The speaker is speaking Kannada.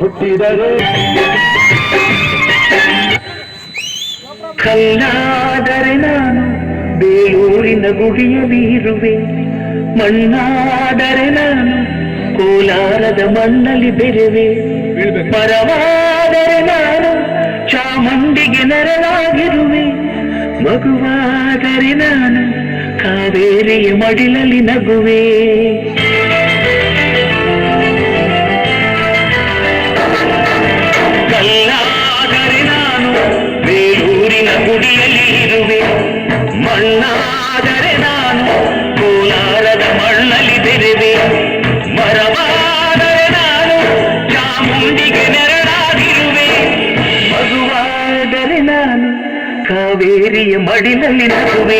ಹುಟ್ಟಿದರೆ ಕಲ್ಲಾದರೆ ನಾನು ಬೇಲೂರಿನ ಗುಡಿಯಲ್ಲಿರುವೆ ಮಣ್ಣಾದರೆ ನಾನು ಕೋಲಾರದ ಮಣ್ಣಲ್ಲಿ ಬೆರೆವೆ. ಮರವಾದರೆ ನಾನು ಚಾಮುಂಡಿಗೆ ನರನಾಗಿರುವೆ. ಮಗುವಾದರೆ ನಾನು ಕಾವೇರಿಯ ಮಡಿಲಲ್ಲಿ ನಗುವೆ. ಕಲ್ಲಾದರೆ ನಾನು ಬೇಲೂರಿನ ಗುಡಿಯಲ್ಲಿ ಇರುವೆ. ಮಣ್ಣಾದರೆ ಆದರೆ ನಾನು ಕಾವೇರಿಯ ಮಡಿಲಲ್ಲಿ ನಗುವೆ